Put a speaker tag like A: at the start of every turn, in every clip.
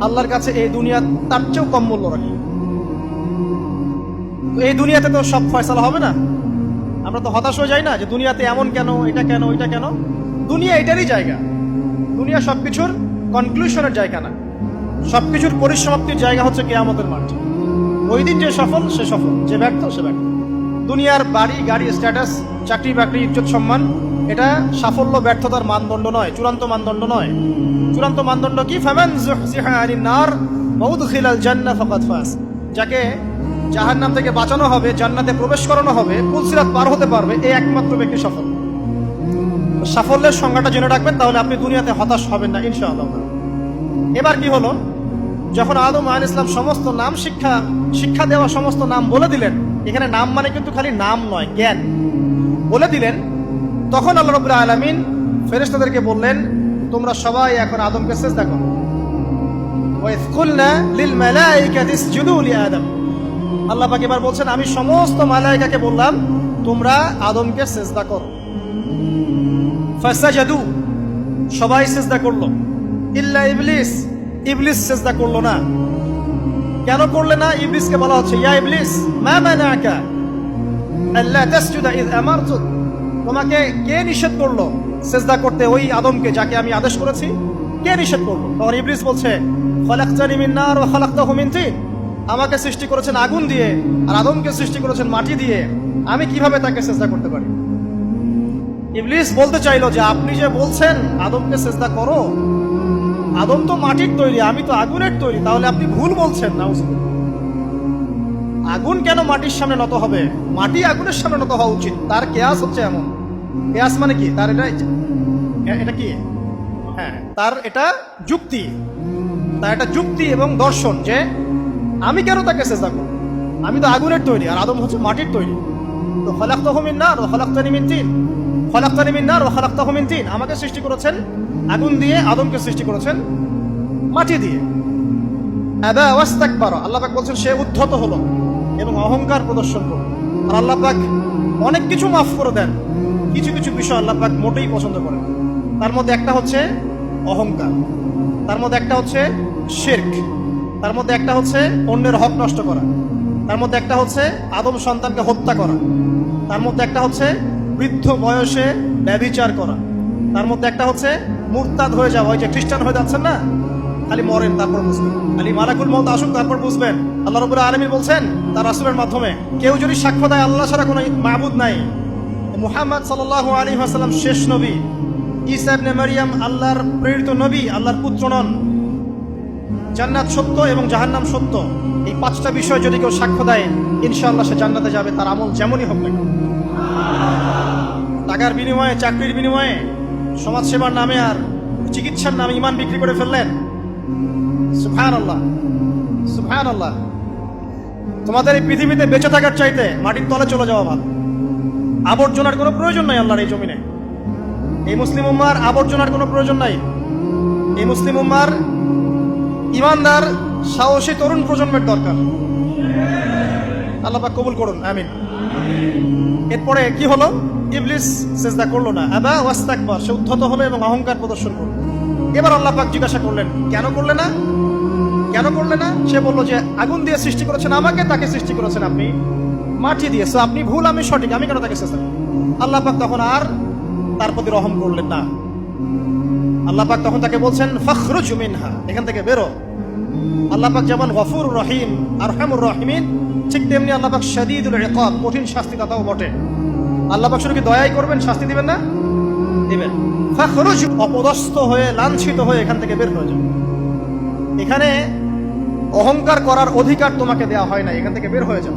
A: আল্লাহর কাছে এই দুনিয়া তার চেয়েও কম মূল্য রাখি। এই দুনিয়াতে তো সব ফয়সালা হবে না। আমরা তো হতাশ হয়ে যাই না যে দুনিয়াতে এমন কেন, এটা কেন, ওইটা কেন? দুনিয়া এটারই জায়গা। দুনিয়া সবকিছুর কনক্লুশনের জায়গা না। সবকিছুর পরিসমাপ্তির জায়গা হচ্ছে কেয়ামতের মাঠ। ওই দিন যে সফল, সে সফল। যে ব্যর্থ, সে ব্যর্থ। দুনিয়ার বাড়ি, গাড়ি স্ট্যাটাস চাকরি বাকরি ইজ্জত সম্মান এটা সাফল্য, ব্যর্থতার মানদণ্ড নয়, চূড়ান্ত মানদণ্ড নয়। চূড়ান্ত মানদণ্ড কি? যাকে জাহান্নাম থেকে বাঁচানো হবে, জান্নাতে প্রবেশ করানো হবে পুলসিরাত পার হতে পারবে এই একমাত্র ব্যক্তি সফল সাফল্যের সংজ্ঞাটা জেনে রাখবেন, তাহলে আপনি দুনিয়াতে হতাশ হবেন না, ইনশাআল্লাহ। এবার কি হলো? যখন আদম আল ইসলাম সমস্ত নাম শিক্ষা শিক্ষা দেওয়া সমস্ত নাম বলে দিলেন, এখানে নাম মানে কিন্তু খালি নাম নয়, জ্ঞান। বলে দিলেন তখন আল্লাহ রবুল্লা আলমিন ফেরেস্তাদেরকে বললেন, তোমরা সবাই এখন আদমকে চেষ্টা করো। আল্লাহ পাক এবার বলছেন, আমি সমস্ত মালায়িকাকে বললাম, তোমরা আদমকে সেজদা করো। ফাসাজাদু, সবাই সেজদা করল। ইল্লা ইবলিস ইবলিস সেজদা করল না। কেন করলে না? ইবলিসকে বলা হচ্ছে, ইয়া ইবলিস, মা মানাকা আল্লাহ তাসজুদা ইয আমার তোমাকে কে নিষেধ করল সেজদা করতে ওই আদমকে যাকে আমি আদেশ করেছি? কে নিষেধ করল? তখন ইবলিস বলছে আমাকে সৃষ্টি করেছেন আগুন দিয়ে আর আদমকে সৃষ্টি করেছেন মাটি দিয়ে। আমি কীভাবে তাকে সেজদা করতে পারি? ইবলিস বলতে চাইলো যে, আপনি যে বলছেন আদমকে সেজদা করো, আদম তো মাটির তৈরি, আমি তো আগুনের তৈরি, তাহলে আপনি ভুল বলছেন না আগুন কেন মাটির সামনে নত হবে? মাটি আগুনের সামনে নত হওয়া উচিত, তার কেয়াস হচ্ছে এমন। মানে কি? তার এটা এটা কি? হ্যাঁ। তার এটা যুক্তি। তার এটা যুক্তি এবং দর্শন যে আমি কেন তাকে চেষ্টা করব? আমি তো আগুনের তৈরি আর আদম হচ্ছে মাটির তৈরি। তো ফলাক তহমিন না ফলাক্তানি মিন তিন। ফলাক্তানি মিন না ফলাক তহমিন তিন। আমাকে সৃষ্টি করেছেন আগুন দিয়ে, আদমকে সৃষ্টি করেছেন মাটি দিয়ে। আবা ওয়াস্তাকবার। আল্লাহ পাক বলছেন, সে উদ্ধত হলো এবং অহংকার প্রদর্শন করল। আর আল্লাহ পাক অনেক কিছু মাফ করে দেন। কিছু কিছু বিষয় আল্লাহ পাক মোটেই পছন্দ করেন। তার মধ্যে একটা হচ্ছে অহংকার। তার মধ্যে একটা হচ্ছে শির্ক। তার মধ্যে একটা হচ্ছে অন্যের হক নষ্ট করা। তার মধ্যে একটা হচ্ছে আদম সন্তানকে হত্যা করা। তার মধ্যে একটা হচ্ছে বৃদ্ধ বয়সে ব্যভিচার করা। তার মধ্যে একটা হচ্ছে মুরতাদ হয়ে যাওয়া। ওই যে খ্রিস্টান হয়ে যাচ্ছেন না? খালি মরেন, তারপর বুঝবেন। খালি মালাকুল মত আসুক, তারপর বুঝবেন। আল্লাহ রবুল্লাহ আলমী বলছেন, তার আসলের মাধ্যমে, কেউ যদি সাক্ষ্য দেয়, আল্লাহ ছাড়া কোনো মাহবুদ নাই। মুহাম্মদ সাল্লাহ আলী আসাল্লাম শেষ নবী। ইসাবনে মারিয়াম আল্লাহর প্রেরিত নবী, আল্লাহর পুত্র নন। জান্নাত সত্য এবং জাহান্নাম সত্য। এই পাঁচটা বিষয় যদি কেউ সাক্ষ্য দেয়, ইনশাআল্লাহ সে জান্নাতে যাবে, তার আমল যেমনই না টাকার বিনিময়ে, চাকরির বিনিময়ে, সমাজসেবার নামে আর চিকিৎসার নামে ইমান বিক্রি করে ফেললেন। সুফান আল্লাহ সুফান আল্লাহ তোমাদের এই পৃথিবীতে বেঁচে থাকার চাইতে মাটির তলে চলে যাওয়া ভালো। আবর্জনার কোনো প্রয়োজন নাই আল্লাহর এই জমিনে। এই মুসলিম উম্মার আবর্জনার কোনো প্রয়োজন নাই। এই মুসলিম উম্মার ইমানদার, সাহসী তরুণ প্রজন্মের দরকার। আল্লাপাক কবুল করুন, আমিন। এরপরে কি হলো? ইবলিস সেজদা করল না। আবা ওয়াস্তাকবার, সে উদ্ধত হলো এবং অহংকার প্রদর্শন করল এবার আল্লাহ পাক জিজ্ঞাসা করলেন, কেন করলে না? কেন করলে না? সে বলল যে, আগুন দিয়ে সৃষ্টি করেছেন আমাকে, তাকে সৃষ্টি করেছেন আপনি। মাটি দিয়ে আপনি ভুল, আমি সঠিক, আমি কেন তাকে চেষ্টা আল্লাহ পাক তখন আর তার প্রতি রহম করলেন না। আল্লাহ পাক তখন তাকে বলছেন, ফখরুজ মিনহা এখান থেকে বেরো। আল্লাহ পাক যেমন গফুর রহিম আর রহমুর রহিমিন, ঠিক তেমনি আল্লাহ পাক শাদীদুল ইকাব কঠিন শাস্তি দাতাও বটে। আল্লাহ পাক শুধু কি দয়াই করবেন, শাস্তি দিবেন না? দিবেন। ফখরুজ অপদস্থ হয়ে, লাঞ্ছিত হয়ে এখান থেকে বের হয়ে যাও। এখানে অহংকার করার অধিকার তোমাকে দেওয়া হয় না এখান থেকে বের হয়ে যাও।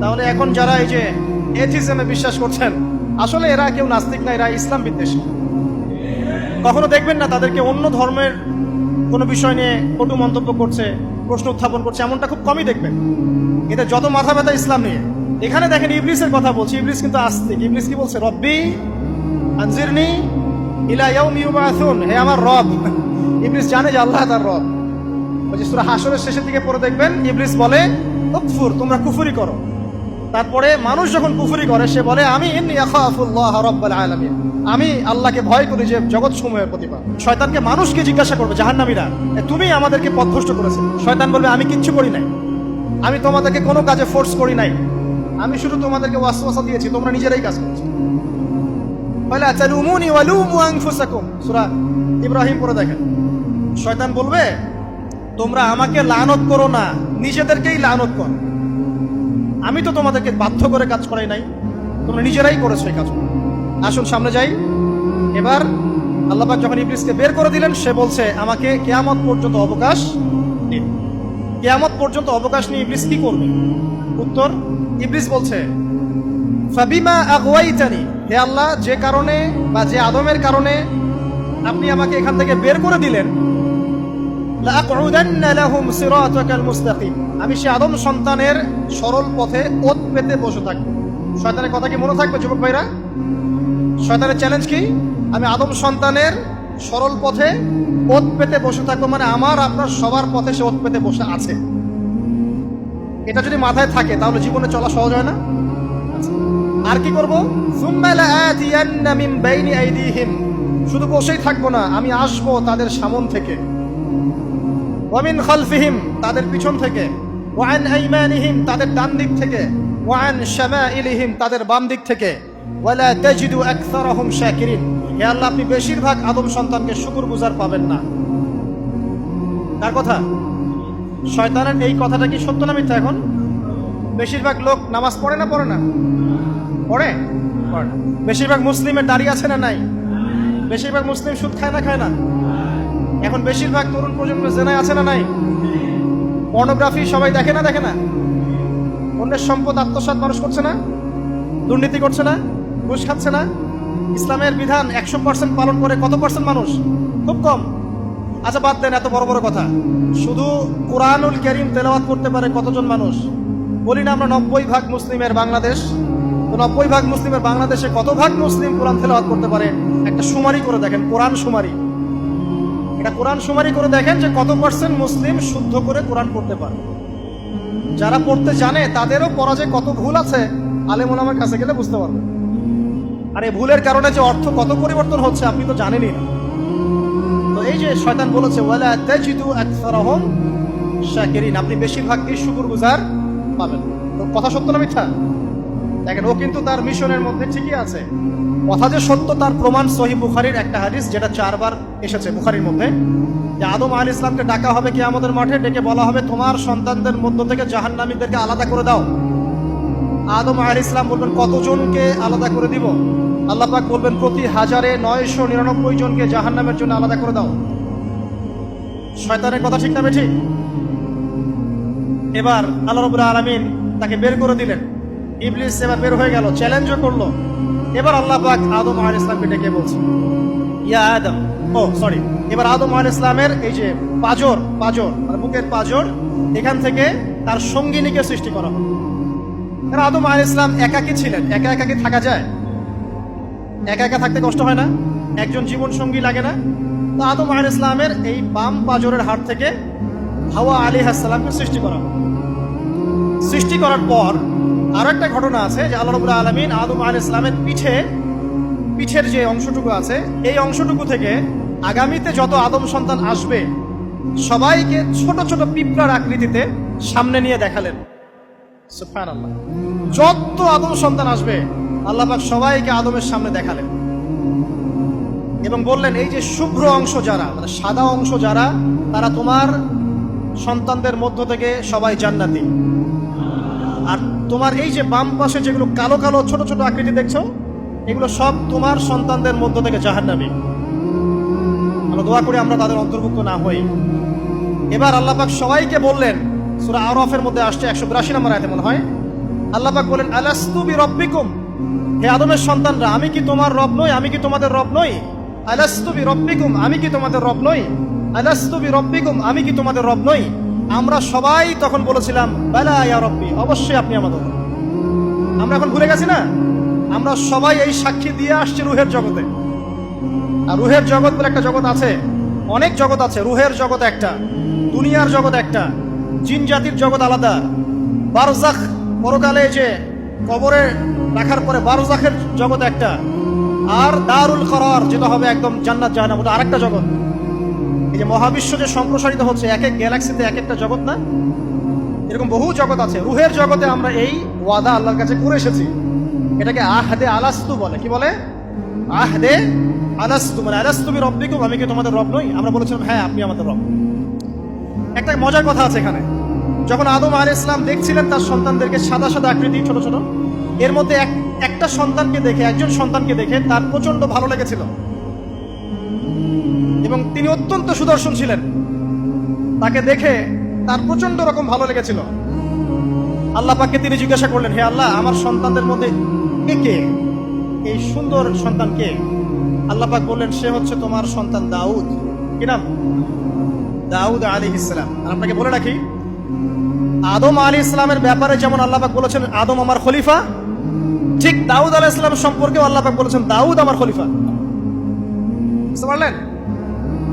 A: তাহলে এখন যারা এই যে এথিজমে বিশ্বাস করছেন, আসলে এরা কেউ নাস্তিক না, এরা ইসলাম বিদ্বেষী। কখনো দেখবেন না তাদেরকে অন্য ধর্মের কোনো বিষয় নিয়ে কটু মন্তব্য করছে, প্রশ্ন উত্থাপন করছে, এমনটা খুব কমই দেখবেন। এদের যত মাথা ব্যথা ইসলাম নিয়ে। এখানে দেখেন ইবলিসের কথা বলছি, ইবলিস কিন্তু আস্তিক। ইবলিস কি বলছে? রব্বি আনজিরনি ইলা ইয়াউমি ইউবাআসুন হে আমার রব। ইবলিস জানে যে আল্লাহ তার রব। যে সূরা হাসরের শেষের দিকে পড়ে দেখবেন, ইবলিস বলে তোমরা কুফরি করো। তারপরে মানুষ যখন কুফরি করে, সে বলে, আমি আমি আল্লাহকে ভয় করি যে জগৎ সমূহের প্রতিভা শয়তানকে মানুষকে জিজ্ঞাসা করবে, জাহান্নামীরা তুমি আমাদেরকে পথভ্রষ্ট করেছে? শয়তান বলবে, আমি কিচ্ছু করি নাই। আমি তোমাদেরকে কোনো কাজে ফোর্স করি নাই। আমি শুধু তোমাদেরকে ওয়াসওয়াসা দিয়েছি, তোমরা নিজেরাই কাজ করছ। বলে আচ্ছা লুমুনি ওয়ালুমু আনফুসাকুম। সূরা ইব্রাহিম পড়ে দেখেন। শয়তান বলবে, তোমরা আমাকে লানত করো না, নিজেদেরকেই লানত করো। আমি তো তোমাদেরকে বাধ্য করে কাজ করাই নাই। তোমরা নিজেরাই করেছ এই কাজ। আসুন সামনে যাই। এবার আল্লাহবাক যখন ইবলিসকে বের করে দিলেন, সে বলছে, আমাকে কেয়ামত পর্যন্ত অবকাশ দিন কেয়ামত পর্যন্ত অবকাশ নিয়ে ইবলিস কি করবে? উত্তর, ইবলিস বলছে, ফাবিমা আগওয়াইতানি হে আল্লাহ, যে কারণে বা যে আদমের কারণে আপনি আমাকে এখান থেকে বের করে দিলেন আমি সে আদম সন্তানের সরল পথে ওত পেতে বসে থাকব। শয়তানের কথা কি মনে থাকবে, যুবক ভাইরা? শয়তানের চ্যালেঞ্জ কি? আমি আদম সন্তানের সরল পথে ওত পেতে বসে থাকব মানে আমার, আপনার সবার পথে সে ওত পেতে বসে আছে। এটা যদি মাথায় থাকে, তাহলে জীবনে চলা সহজ হয় না? আর কি করব? শুধু বসেই থাকব না, আমি আসব তাদের সামন থেকে। ওয়ামিন খালফিহিম তাদের পিছন থেকে, ওয়ান আইমানিহিম তাদের ডান দিক থেকে, ওয়ান শামাইলিহিম তাদের বাম দিক থেকে, ওয়ালা তাজিদু আকসারহুম শাকিরিন। হে আল্লাহ, আপনি বেশিরভাগ আদম সন্তানকে শুকরগুজার পাবেন না। কার কথা, শয়তানের এই কথাটা কি সত্য না মিথ্যা এখন? বেশিরভাগ লোক নামাজ পড়ে না পড়ে না? পড়ে। বেশিরভাগ মুসলিমের দাড়ি আছে না নাই? বেশিরভাগ মুসলিম সুদ খায় না খায় না? এখন বেশিরভাগ তরুণ প্রজন্ম জেনায় আছে না নাই? পর্নোগ্রাফি সবাই দেখে না দেখে না? অন্যের সম্পদ আত্মসাৎ মানুষ করছে না? দুর্নীতি করছে না? ঘুষ খাচ্ছে না? ইসলামের বিধান একশো পার্সেন্ট পালন করে কত পার্সেন্ট মানুষ? খুব কম। আচ্ছা বাদ দেন এত বড় বড় কথা। শুধু কোরআনুল করিম তেলাওয়াত করতে পারে কতজন মানুষ? বলি না আমরা নব্বই ভাগ মুসলিমের বাংলাদেশ। তো নব্বই ভাগ মুসলিমের বাংলাদেশে কত ভাগ মুসলিম কোরআন তেলাওয়াত করতে পারে? একটা সুমারি করে দেখেন, কোরআন সুমারি। এটা কোরআন সুমারি করে দেখেন যে কত পার্সেন্ট মুসলিম শুদ্ধ করে কোরআন পড়তে পারে। যারা পড়তে জানে, তাদেরও পড়া যে কত ভুল আছে আলেমুল আমার কাছে গেলে বুঝতে পারবে। আর এই ভুলের কারণে যে অর্থ কত পরিবর্তন হচ্ছে, আপনি তো জানেনই না। তো এই যে শয়তান বলেছে আপনি বেশিরভাগই শুকরগুজার পাবেন। তো কথা সত্য না মিথ্যা? দেখেন, ও কিন্তু তার মিশনের মধ্যে ঠিকই আছে। কথা যে সত্য, তার প্রমাণ সহি বুখারির একটা হাদিস যেটা চারবার এসেছে বুখারির মধ্যে। যে আদম আল ইসলামকে ডাকা হবে কি আমাদের মাঠে, ডেকে বলা হবে, তোমার সন্তানদের মধ্য থেকে জাহান্নামীদেরকে আলাদা করে দাও। আদম আল ইসলাম বলবেন, কতজনকে আলাদা করে দিব? আল্লাহ পাক বলবেন, প্রতি হাজারে নয়শো নিরানব্বই জনকে জাহান্নামের জন্য আলাদা করে দাও। শয়তানের কথা ঠিক না ঠিক এবার আল্লাহ রবুল্লাহ আলমিন তাকে বের করে দিলেন। ইবলিস এবার বের হয়ে গেল চ্যালেঞ্জও করল। এবার আল্লাহ পাক আদম আল ইসলামকে ডেকে বলছে, ইয়া আদম, ও সরি এবার আদম আল ইসলামের এই যে পাজর পাজর মানে বুকের পাজর, এখান থেকে তার সঙ্গিনীকে সৃষ্টি করা হলো। কারণ আদম আল ইসলাম একাকী ছিলেন, একা একাকি থাকা যায়। একা একা থাকতে কষ্ট হয় না, একজন জীবন সঙ্গী লাগে না। তো আদম আল ইসলামের এই বাম পাজরের হাট থেকে হাওয়া আলী হাসালামকে সৃষ্টি করা হলো। সৃষ্টি করার পর আরও একটা ঘটনা আছে যে আল্লাহ রবুল্লাহ আলমিন আদম আল ইসলামের পিঠে, পিঠের যে অংশটুকু আছে, এই অংশটুকু থেকে আগামীতে যত আদম সন্তান আসবে, সবাইকে ছোট ছোট পিঁপড়ার আকৃতিতে সামনে নিয়ে দেখালেন। যত আদম সন্তান আসবে আল্লাহবাক সবাইকে আদমের সামনে দেখালেন। এবং বললেন, এই যে শুভ্র অংশ যারা মানে সাদা অংশ যারা, তারা তোমার সন্তানদের মধ্য থেকে সবাই জান্নাতি। আর তোমার এই যে বাম পাশে যেগুলো কালো কালো ছোট ছোট আকৃতি দেখছ, এগুলো সব তোমার সন্তানদের মধ্য থেকে জাহান্নামী। আমরা দোয়া করি আমরা তাদের অন্তর্ভুক্ত না হই। এবার আল্লাপাক সবাইকে বললেন, সুরা আরফের মধ্যে আসছে একশো বিরাশি নম্বর আয়তে মনে হয় আল্লাপাক বলেন আলাস্তু বি রব্বিকুম হে আদমের সন্তানরা, আমি কি তোমার রব নই? আমি কি তোমাদের রব নই? আলাস্তু বি রব্বিকুম আমি কি তোমাদের রব নই? আলাস্তু বি রব্বিকুম আমি কি তোমাদের রব নই? আমরা সবাই তখন বলেছিলাম, বেলা ইয়া রব্বি, অবশ্যই আপনি আমাদের। আমরা এখন ভুলে গেছি না? আমরা সবাই এই সাক্ষী দিয়ে আসছি রুহের জগতে। আর রুহের জগৎ বলে একটা জগৎ আছে, অনেক জগৎ আছে, রুহের জগৎ একটা, দুনিয়ার জগৎ একটা, জিন জাতির জগৎ আলাদা। বারজাখ পরকালে যে কবরে রাখার পরে বারজাখের জগৎ একটা, আর দারুল করার, যেটা হবে একদম জান্নাত জাহান্নাম ওটা আরেকটা জগৎ। এই যে মহাবিশ্ব যে সম্প্রসারিত হচ্ছে এক এক গ্যালাক্সিতে, এক একটা জগৎ না? এরকম বহু জগৎ আছে। রুহের জগতে আমরা এই ওয়াদা আল্লাহর কাছে করে এসেছি। এটাকে আহদে আলাস্তু বলে। কি বলে? আহদে আলাস্তু মানে আলাস্তু বি রব্বিকুম। আমি কি তোমাদের রব নই? আমরা বলেছিলাম হ্যাঁ আপনি আমাদের রব। একটা মজার কথা আছে এখানে। যখন আদম আল ইসলাম দেখছিলেন তার সন্তানদেরকে সাদা সাদা আকৃতি, ছোট ছোট, এর মধ্যে এক, একটা সন্তানকে দেখে, একজন সন্তানকে দেখে তার প্রচণ্ড ভালো লেগেছিল। এবং তিনি অত্যন্ত সুদর্শন ছিলেন। তাকে দেখে তার প্রচণ্ড রকম ভালো লেগেছিল। আল্লাহ পাককে তিনি জিজ্ঞাসা করলেন, হে আল্লাহ, আমার সন্তানদের মধ্যে কে কে? এই সুন্দর সন্তান কে আল্লাহ পাক বললেন, সে হচ্ছে তোমার সন্তান দাউদ। কি নাম? দাউদ আলী ইসলাম আর আপনাকে বলে রাখি, আদম আলী ইসলামের ব্যাপারে যেমন আল্লাহ পাক বলেছেন, আদম আমার খলিফা, ঠিক দাউদ আলাহ ইসলাম সম্পর্কেও আল্লাহ পাক বলেছেন, দাউদ আমার খলিফা। বুঝতে পারলেন?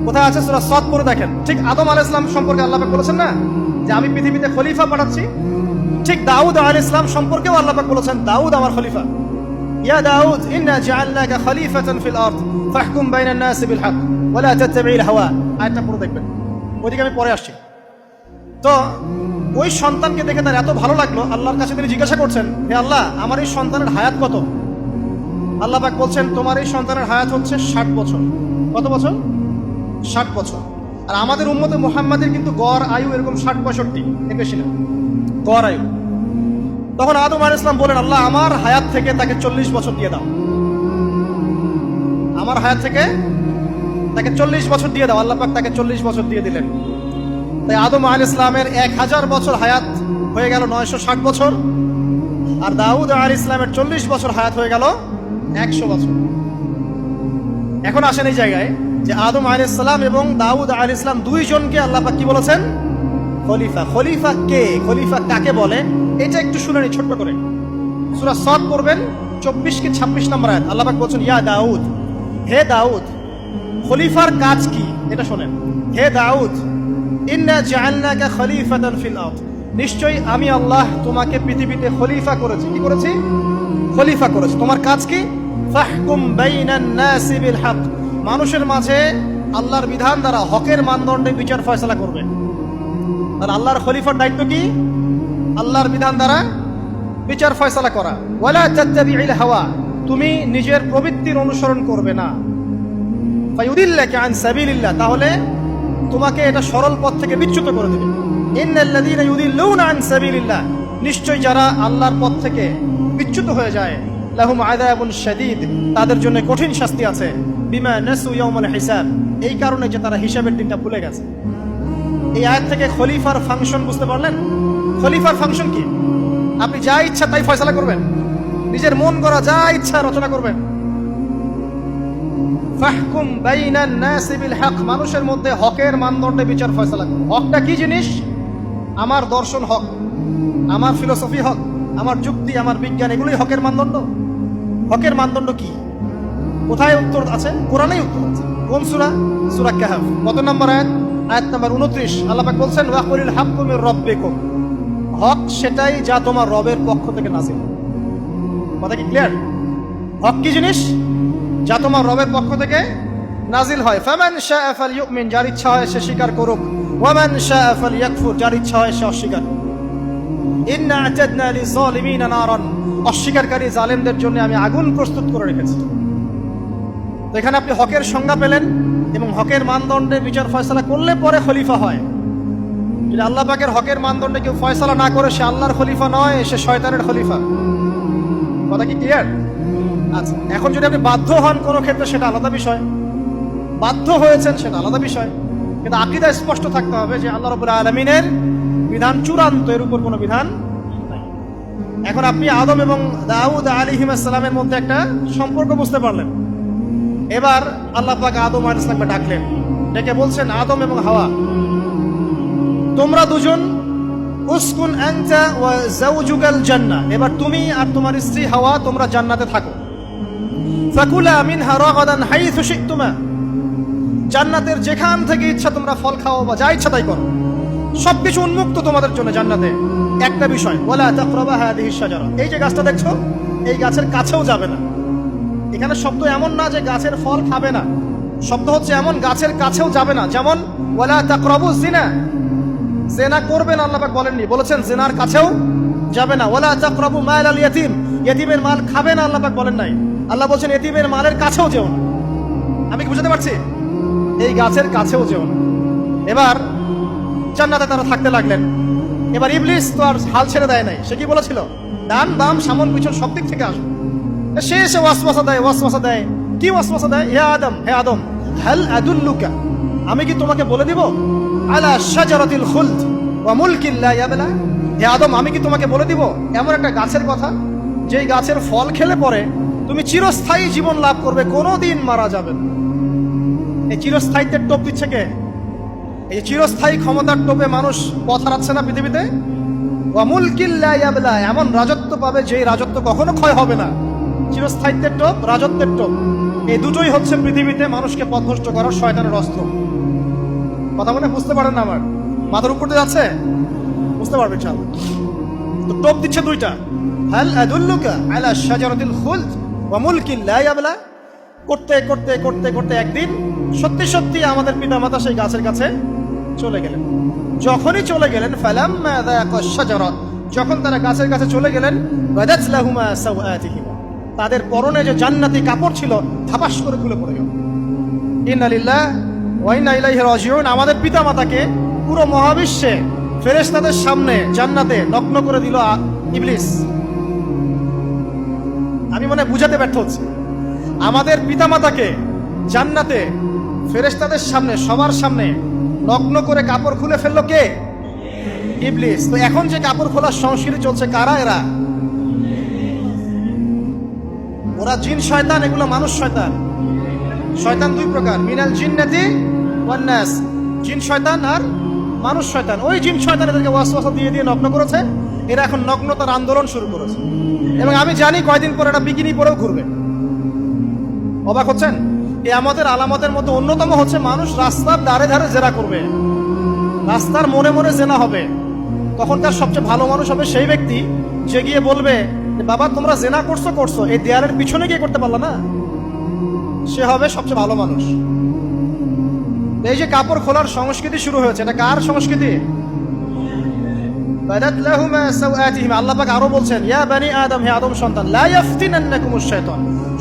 A: কোথায় আছে? সুরা সৎ পড়ে দেখেন। ঠিক আদম আলাহ ইসলাম সম্পর্কে আল্লাহ বলেছেন না? যে আমি পৃথিবীতে খলিফা পাঠাচ্ছি, ঠিক দাউদ আল ইসলাম সম্পর্কেও আল্লাহ বলেছেন, দাউদ আমার খলিফা। ইয়া দাউদ, ইন্না জাআলনাকা খলিফাতান ফিল আরদ, ফাহকুম বাইনান নাসি বিল হক ওয়া লা তাত্তাবি'ল হাওয়া। আয়াতটা পড়ে দেখবেন। ওইদিকে আমি পরে আসছি। তো ওই সন্তানকে দেখে তার এত ভালো লাগল, আল্লাহর কাছে তিনি জিজ্ঞাসা করছেন, হে আল্লাহ, আমার এই সন্তানের হায়াত কত? আল্লাহ পাক বলছেন, তোমার এই সন্তানের হায়াত হচ্ছে ষাট বছর। কত বছর? ষাট বছর। আর আমাদের উম্মতে মোহাম্মদের কিন্তু গড় আয়ু এরকম ষাট পঁয়ষট্টি বেশি না। গড় আয়ু। তখন আদম আল ইসলাম বলেন, আল্লাহ, আমার হায়াত থেকে তাকে চল্লিশ বছর দিয়ে দাও। আমার হায়াত থেকে তাকে চল্লিশ বছর দিয়ে দাও। আল্লাহ পাক তাকে চল্লিশ বছর দিয়ে দিলেন। তাই আদম আল ইসলামের এক হাজার বছর হায়াত হয়ে গেল নয়শো ষাট বছর। আর দাউদ আল ইসলামের চল্লিশ বছর হায়াত হয়ে গেল একশো বছর। এখন আসেন এই জায়গায়। যে আদম আল ইসলাম এবং দাউদ আল ইসলাম দুইজনকে আল্লাহ কি বলেছেন? খলিফা। খলিফা কে? খলিফা কাকে বলে? এটা একটু শুনে নি ছোট্ট করে। সুরা সৎ করবেন চব্বিশ কি ছাব্বিশ নম্বর আয়াত। আল্লাপাক বলছেন, ইয়া দাউদ, হে দাউদ, খলিফার কাজ কি? এটা শোনেন। হে দাউদ, ইন্না জাআলনাকা খলিফাতান ফিল নিশ্চয়ই আমি আল্লাহ তোমাকে পৃথিবীতে খলিফা করেছি। কি করেছি? খলিফা করেছি। তোমার কাজ কি? ফাহকুম বাইনান নাসি বিল মানুষের মাঝে আল্লাহর বিধান দ্বারা হকের মানদণ্ডে বিচার ফয়সালা করবে। আর আল্লাহর খলিফার দায়িত্ব কি? আল্লাহর বিধান দ্বারা বিচার ফয়সালা করা। হাওয়া, তুমি নিজের প্রবৃত্তির অনুসরণ করবে না। তাহলে তোমাকে এটা সরল পথ থেকে বিচ্যুত করে দেবে। নিশ্চয় যারা আল্লাহর পথ থেকে বিচ্যুত হয়ে যায় লাহুম আযাবুন শাদীদ। তাদের জন্য কঠিন শাস্তি আছে। বিমা নাসু ইয়াউমাল হিসাব। এই কারণে যে তারা হিসাবের দিনটা ভুলে গেছে। এই আয়াত থেকে খলিফার ফাংশন বুঝতে পারলেন? খলিফার ফাংশন কি? আপনি যা ইচ্ছা তাই ফয়সালা করবেন। নিজের মন করা যা ইচ্ছা রচনা করবেন। ফাহকুম বাইনান নাসি বিল হক। মানুষের মধ্যে হকের মানদণ্ডে বিচার ফয়সালা করুন হকটা কি জিনিস? আমার দর্শন হক, আমার ফিলোসফি হক, আমার যুক্তি, আমার বিজ্ঞান, এগুলোই হকের মানদণ্ড। হকের মানদণ্ড কি? কোথায় উত্তর আছে? কোরআনেই উত্তর আছে। কোন সুরা? সুরা কাহাফ। কত নম্বর আয়াত? আয়াত নাম্বার 29 আল্লাহ পাক বলছেন, ওয়াকুলিল হাক্কু মির রাব্বিকুম। হক সেটাই যা তোমার রবের পক্ষ থেকে নাজিল। কথা কি ক্লিয়ার হক কি জিনিস? যা তোমার রবের পক্ষ থেকে নাজিল হয়। ফামান শাআ ফালইউমিন যার ইচ্ছা হয় সে স্বীকার করুক। ওয়ামান শাআ ইয়াকফুর, যার ইচ্ছা হয় সে অস্বীকার। করুক অস্বীকারী জালেমদের জন্য আমি আগুন প্রস্তুত করে রেখেছি। এখানে আপনি হকের সংজ্ঞা পেলেন এবং হকের মানদণ্ডে বিচার ফয়সলা করলে পরে খলিফা হয়। আল্লাহ পাকের হকের মানদণ্ডে কেউ ফয়সলা না করে, সে আল্লাহর খলিফা নয়, সে শয়তানের খলিফা। কথা কি ক্লিয়ার আচ্ছা এখন যদি আপনি বাধ্য হন কোনো ক্ষেত্রে, সেটা আলাদা বিষয়। বাধ্য হয়েছেন, সেটা আলাদা বিষয়। কিন্তু আকিদা স্পষ্ট থাকতে হবে যে আল্লাহ রবুল্লা আলমিনের বিধান চূড়ান্ত, এর উপর কোনো বিধান। এখন আপনি আদম এবং দাউদ আলী হিমাসালামের মধ্যে একটা সম্পর্ক বুঝতে পারলেন। এবার আল্লাহ পাক আদম আল ইসলামকে ডাকলেন। ডেকে বলছেন, আদম এবং হাওয়া, তোমরা দুজন, উসকুন আনতা ওয়া জাওজুকাল জান্নাহ, এবার তুমি আর তোমার স্ত্রী হাওয়া, তোমরা জান্নাতে থাকো। ফাকুলা মিনহা রাগাদান হাইথু শিকতুমা জান্নাতের যেখান থেকে ইচ্ছা তোমরা ফল খাও বা যা ইচ্ছা তাই করো। সবকিছু উন্মুক্ত তোমাদের জন্য জান্নাতে। একটা বিষয়, ওয়ালা তাকরাবা হাদিহি শাজারা। এই যে গাছটা দেখছ, এই গাছের কাছেও যাবে না। এখানে শব্দ এমন না যে গাছের ফল খাবে না। শব্দ হচ্ছে এমন, গাছের কাছেও যাবে না। যেমন, ওয়ালা তাকরাবু জিনা জেনা করবেন আল্লাহ পাক বলেননি। বলেছেন, জেনার কাছেও যাবে না। ওয়ালা তাকরাবু মাল আল ইয়াতিম। ইয়াতিমের মাল খাবে না আল্লাহ পাক বলেন নাই। আল্লাহ বলছেন, ইয়াতিমের মালের কাছেও যেও না। আমি কি বুঝাতে পারছি? এই গাছের কাছেও যেও না। এবার জান্নাতে তারা থাকতে লাগলেন। এবার ইবলিস তো আর হাল ছেড়ে দেয় নাই। সে কি বলেছিল? ডান বাম সামন পিছন সব দিক থেকে আসো সে এসে ওয়াসওয়াসা দেয় ওয়াসওয়াসা দেয়। কি ওয়াসওয়াসা দেয়? হে আদম হে আদম, হাল আদুল্লুকা, আমি কি তোমাকে বলে দিব? আলা শাজারাতিল খুলদ ওয়া মুলকিন লা ইয়াবলা। হে আদম, আমি কি তোমাকে বলে দিব? এমন একটা গাছের কথা, যেই গাছের ফল খেলে পরে তুমি চিরস্থায়ী জীবন লাভ করবে, কোনোদিন মারা যাবে না। এই চিরস্থায়িত্বের টোপ দিচ্ছে কে? এই চিরস্থায়ী ক্ষমতার টোপে মানুষ পথ হারাচ্ছে না পৃথিবীতে? অমুল কিল্লা এমন রাজত্ব পাবে যে রাজত্ব কখনো ক্ষয় হবে না। চিরস্থায়িত্বের টোপ, রাজত্বের টোপ। এই দুটোই হচ্ছে পৃথিবীতে মানুষকে পথভ্রষ্ট করার শয়তানের অস্ত্র। কথা মনে বুঝতে পারেন না আমার? মাথার উপর দিয়ে যাচ্ছে? বুঝতে পারবে চাল তো টোপ দিচ্ছে দুইটা। হাল আদুল্লুকা আলা শাজারাতিল খুলদ ওয়া মুলকিন লা করতে করতে করতে করতে একদিন সত্যি সত্যি আমাদের পিতামাতা সেই গাছের কাছে চলে গেলেন। যখনই চলে গেলেন যখন তারা গাছের কাছে চলে গেলেন তাদের পরনে যে জান্নাতি কাপড় ছিল, ধাপাস করে খুলে পড়ে গেল। ইন্নালিল্লাহ ওয়া ইন্না ইলাইহি পুরো মহাবিশ্বে ফেরেশতাদের সামনে জান্নাতে নগ্ন করে দিল ইবলিস। আমি মনে বুঝাতে ব্যর্থ হচ্ছি। আমাদের পিতামাতাকে জান্নাতে ফেরেশতাদের সামনে, সবার সামনে নগ্ন করে কাপড় খুলে ফেলল কে? ইবলিস। তো এখন যে কাপড় খোলার সংস্কৃতি চলছে, কারা এরা? ওরা জিন, শয়তান, এগুলো মানুষ, শয়তান। শয়তান দুই প্রকার, মিনাল জিন্নাতি ওয়ান নাস। জিন, শয়তান আর মানুষ, শয়তান। ওই জিন, শয়তান এদেরকে ওয়াসওয়াসা দিয়ে দিয়ে নগ্ন করেছে। এরা এখন নগ্নতার আন্দোলন শুরু করেছে। এবং আমি জানি কয়দিন পর এটা বিকিনি পরেও ঘুরবে। অবাক হচ্ছেন? আমাদের আলামতের মধ্যে অন্যতম হচ্ছে মানুষ রাস্তার ধারে ধারে জেরা করবে। রাস্তার মনে মনে জেনা হবে। তখন তার সবচেয়ে ভালো মানুষ হবে সেই ব্যক্তি যে গিয়ে বলবে বাবা, তোমরা জেনা করছ করছ, এই দেয়ালের পিছনে গিয়ে করতে পারল না? সে হবে সবচেয়ে ভালো মানুষ। এই যে কাপড় খোলার সংস্কৃতি শুরু হয়েছে, এটা কার সংস্কৃতি? আল্লাহ আরও বলছেন, ইয়া বানি আদম, হে আদম সন্তান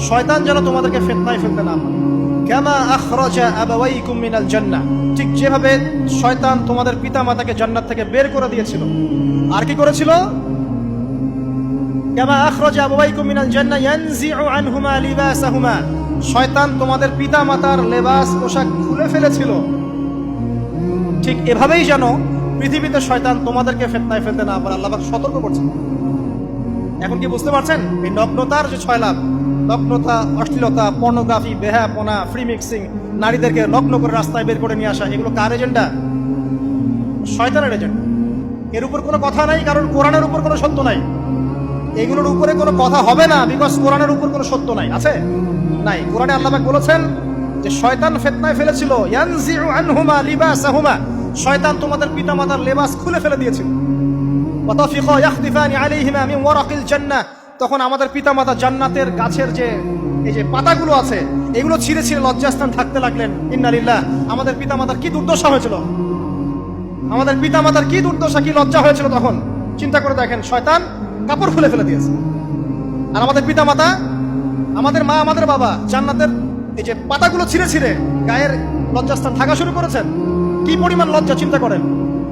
A: শয়তান যেন তোমাদেরকে ফিতনায় ফেলতে না কামা আখরাজা আবাওয়াইকুম মিনাল জান্নাহ। ঠিক যেভাবে শয়তান তোমাদের পিতামাতাকে জান্নাত থেকে বের করে দিয়েছিল। আর কি করেছিল? কামা আখরাজা আবাওয়াইকুম মিনাল জান্নাহ ইয়ানজিউ আনহুমা লিবাসাহুমা। শয়তান তোমাদের পিতামাতার লেবাস পোশাক খুলে ফেলেছিল। ঠিক এভাবেই যেন পৃথিবীতে শয়তান তোমাদেরকে ফেতনায় ফেলতে না পারে। আল্লাহ সতর্ক করছে এখন কি বুঝতে পারছেন? এই নগ্নতার যে ছয় লাভ নগ্নতা অশ্লীলতা পর্নোগ্রাফি বেহাপনা ফ্রি মিক্সিং নারীদেরকে নগ্ন করে রাস্তায় বের করে নিয়ে আসা, এগুলো কার এজেন্ডা শয়তানের এজেন্ডা এর উপর কোনো কথা নাই, কারণ কোরআনের উপর কোনো সত্য নাই। এগুলোর উপরে কোনো কথা হবে না বিকজ কোরআনের উপর কোনো সত্য নাই। আছে? নাই। কোরআনে আল্লাহ বলেছেন যে, শয়তান ফেতনায় ফেলেছিল, ইয়ানজিউ আনহুমা লিবাসাহুমা। শয়তান তোমাদের পিতামাতার লেবাস খুলে ফেলে দিয়েছিল। ওয়াতাফিকা ইয়াখদিফানি আলাইহিমা মিন ওয়ারাকিল জান্নাহ। তখন আমাদের পিতামাতা জান্নাতের গাছের যে, এই যে পাতাগুলো আছে, এগুলো ছিঁড়ে ছিঁড়ে লজ্জাস্থান থাকতে লাগলেন। ইন্নালিল্লাহ, আমাদের পিতামাতার কি দুর্দশা হয়েছিল? আমাদের পিতামাতার কি দুর্দশা, কি লজ্জা হয়েছিল তখন? চিন্তা করে দেখেন, শয়তান কাপড় খুলে ফেলে দিয়েছে। আর আমাদের পিতামাতা, আমাদের মা, আমাদের বাবা জান্নাতের এই যে পাতাগুলো ছিঁড়ে ছিঁড়ে গায়ের লজ্জাস্থান থাকা শুরু করেছেন। কি পরিমাণ লজ্জা, চিন্তা করেন।